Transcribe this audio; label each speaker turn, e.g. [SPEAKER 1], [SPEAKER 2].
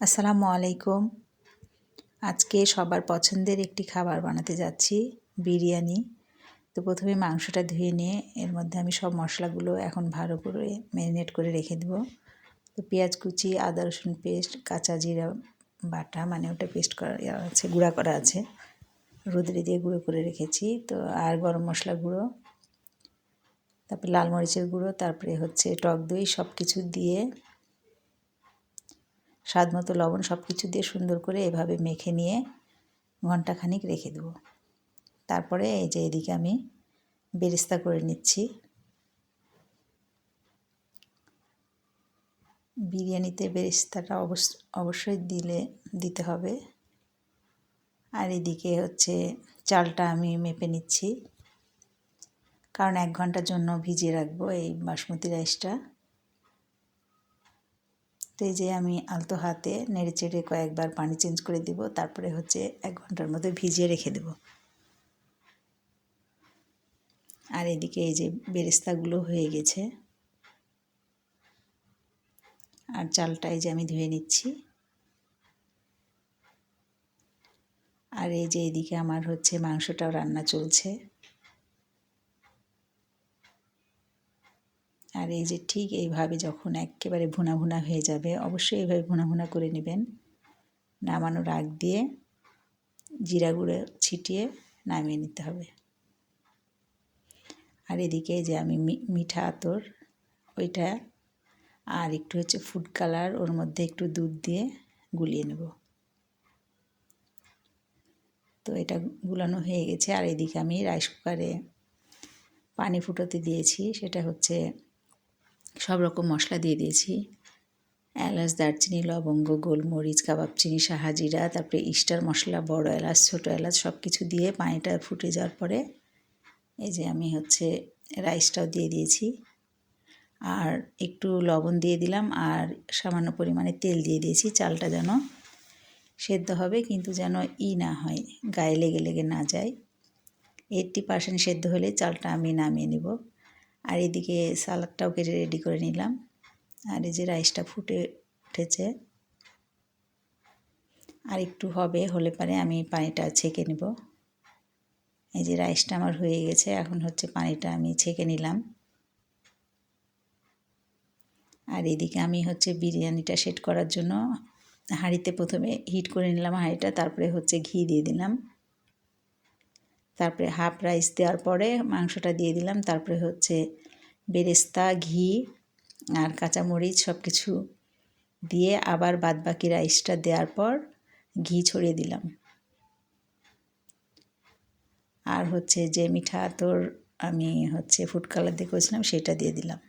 [SPEAKER 1] আসসালামু আলাইকুম। আজকে সবার পছন্দের একটি খাবার বানাতে যাচ্ছি, বিরিয়ানি। তো প্রথমে মাংসটা ধুয়ে নিয়ে এর মধ্যে আমি সব মশলাগুলো এখন ভালো করে ম্যারিনেট করে রেখে দেবো। তো পেঁয়াজ কুচি, আদা রসুন পেস্ট, কাঁচা জিরা বাটা মানে ওটা পেস্ট করা আছে, গুঁড়া করা আছে। রোদরে দিয়ে গুঁড়ো করে রেখেছি। তো আর গরম মশলা গুঁড়ো, তারপরে লাল মরিচের গুঁড়ো, তারপরে হচ্ছে টক দই সব কিছু দিয়ে স্বাদ মতো লবণ সব কিছু দিয়ে সুন্দর করে এভাবে মেখে নিয়ে ঘন্টাখানিক রেখে দেবো। তারপরে এই যে এদিকে আমি বেরেস্তা করে নিচ্ছি। বিরিয়ানিতে বেরেস্তাটা অবশ্য অবশ্যই দিলে, দিতে হবে। আর এদিকে হচ্ছে চালটা আমি মেপে নিচ্ছি। কারণ এক ঘণ্টার জন্য ভিজিয়ে রাখব এই বাসমতি রাইসটা। তো এই যে আমি আলতো হাতে নেড়ে চেড়ে কয়েকবার পানি চেঞ্জ করে দিব, তারপরে হচ্ছে এক ঘণ্টার মধ্যে ভিজিয়ে রেখে দেব। আর এদিকে এই যে বেরেস্তাগুলো হয়ে গেছে। আর চালটা এই যে আমি ধুয়ে নিচ্ছি। আর এই যে এদিকে আমার হচ্ছে মাংসটাও রান্না চলছে। আর এই যে ঠিক এইভাবে যখন একেবারে ভুনা ভুনা হয়ে যাবে, অবশ্যই এইভাবে ভুনা ভুনা করে নেবেন। নামানোর আগ দিয়ে জিরা গুঁড়ো ছিটিয়ে নামিয়ে নিতে হবে। আর এদিকে যে আমি মিঠা আতর, ওইটা আর একটু হচ্ছে ফুড কালার ওর মধ্যে একটু দুধ দিয়ে গুলিয়ে নেব। তো এটা গুলানো হয়ে গেছে। আর এদিকে আমি রাইস কুকারে পানি ফুটোতে দিয়েছি, সেটা হচ্ছে সব রকম মশলা দিয়ে দিয়েছি। এলাচ, দারচিনি, লবঙ্গ, গোলমরিচ, কাবাব চিনি সাহাজিরা তারপরে ইস্টার মশলা, বড় এলাচ, ছোটো এলাচ সব কিছু দিয়ে পানিটা ফুটে যাওয়ার পরে এই যে আমি হচ্ছে রাইসটাও দিয়ে দিয়েছি। আর একটু লবণ দিয়ে দিলাম আর সামান্য পরিমাণে তেল দিয়ে দিয়েছি, চালটা যেন সেদ্ধ হবে কিন্তু যেন ই না হয়, গায়ে লেগে লেগে না যায়। এইটটি পার্সেন্ট সেদ্ধ হলে চালটা আমি নামিয়ে নেব। আর এদিকে সালাদটাও কেটে রেডি করে নিলাম। আর এই যে রাইসটা ফুটে উঠেছে। আর একটু হবে, হলে পরে আমি পানিটা ছেঁকে নেব। এই যে রাইসটা আমার হয়ে গেছে, এখন হচ্ছে পানিটা আমি ছেঁকে নিলাম। আর এদিকে আমি হচ্ছে বিরিয়ানিটা সেট করার জন্য হাঁড়িতে প্রথমে হিট করে নিলাম হাঁড়িটা, তারপরে হচ্ছে ঘি দিয়ে দিলাম। তারপরে হাফ রাইস দেওয়ার পরে মাংসটা দিয়ে দিলাম। তারপরে হচ্ছে বেরেস্তা, ঘি আর কাঁচামরিচ সব কিছু দিয়ে আবার বাদবাকি রাইসটা দেওয়ার পর ঘি ছড়িয়ে দিলাম। আর হচ্ছে যে মিঠা তোর আমি হচ্ছে ফুড কালার দিয়ে করেছিলাম সেটা দিয়ে দিলাম।